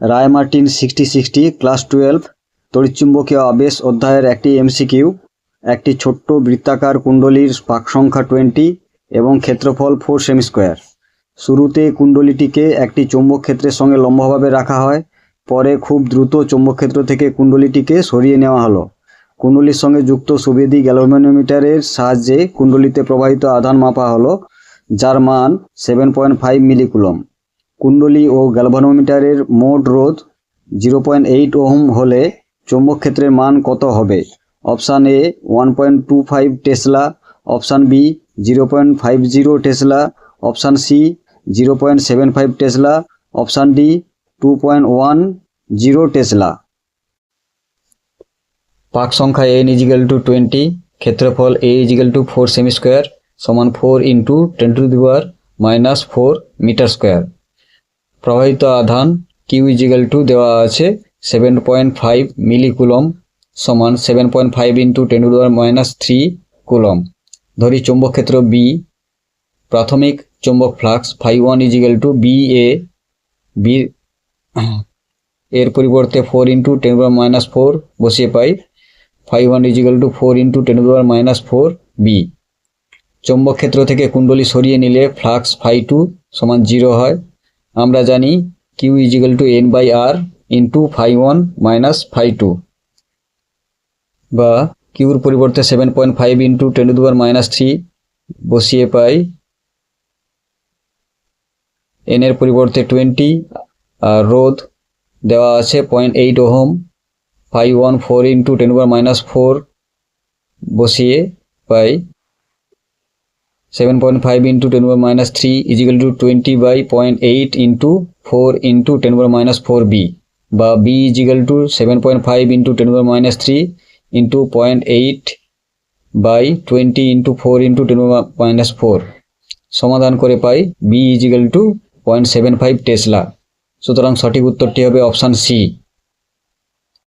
Ray Martin sixty sixty, class twelve তড়িৎচুম্বকীয় আবেশ অধ্যায়ের একটি এমসিকিউ, একটি ছোট্ট বৃত্তাকার কুণ্ডলীর পাক সংখ্যা টোয়েন্টি এবং ক্ষেত্রফল ফোর সেমি স্কোয়ার শুরুতে কুণ্ডলীটিকে একটি চৌম্বক ক্ষেত্রের সঙ্গে লম্বভাবে রাখা হয়, পরে খুব দ্রুত চৌম্বক ক্ষেত্র থেকে কুণ্ডলীটিকে সরিয়ে নেওয়া হলো। কুণ্ডলীর সঙ্গে যুক্ত সুবেদি গ্যালোম্যানোমিটারের সাহায্যে কুণ্ডলীতে প্রবাহিত আধান মাপা হলো, যার মান সেভেন পয়েন্ট ফাইভ মিলিকুলম কুণ্ডলী ও গ্যালভানোমিটারের মোট রোধ জিরো পয়েন্ট এইট ওহম হলে চৌম্বক ক্ষেত্রের মান কত হবে? Option A one point two five tesla, option B zero point five zero tesla, option C zero point seven five tesla, option D two point one zero tesla. পাক সংখ্যা N equal to twenty, ক্ষেত্রফল A equal to four সেমি square সমান four into ten to the power minus four metre square. প্রবাহিত আধান Q equal to দেওয়া আছে seven point five milli coulomb সমান seven point five into ten to the power minus three coulomb ধরি চৌম্বক ক্ষেত্র বি প্রাথমিক চৌম্বক flux phi one equal to B A B এর পরিবর্তে four into ten power minus four বসিয়ে পাই phi one equal to four into ten power minus four B চৌম্বক ক্ষেত্র থেকে কুণ্ডলী সরিয়ে নিলে ফ্লাক্স ফাই টু সমান জিরো হয়। আমরা জানি Q equal to N by R into phi one minus phi two বা কিউর পরিবর্তে seven point five into ten to minus three বসিয়ে পাই এন এর পরিবর্তে টোয়েন্টি আর রোধ দেওয়া আছে point eight ohm phi one four into ten power minus four বসিয়ে পাই seven point five into ten power minus three equal to twenty by point eight into four into ten power minus four B বা B equal to seven point five into ten power minus three into point eight by twenty into four into ten minus four সমাধান করে পাই B equal to point seven five tesla সুতরাং সঠিক উত্তরটি হবে option C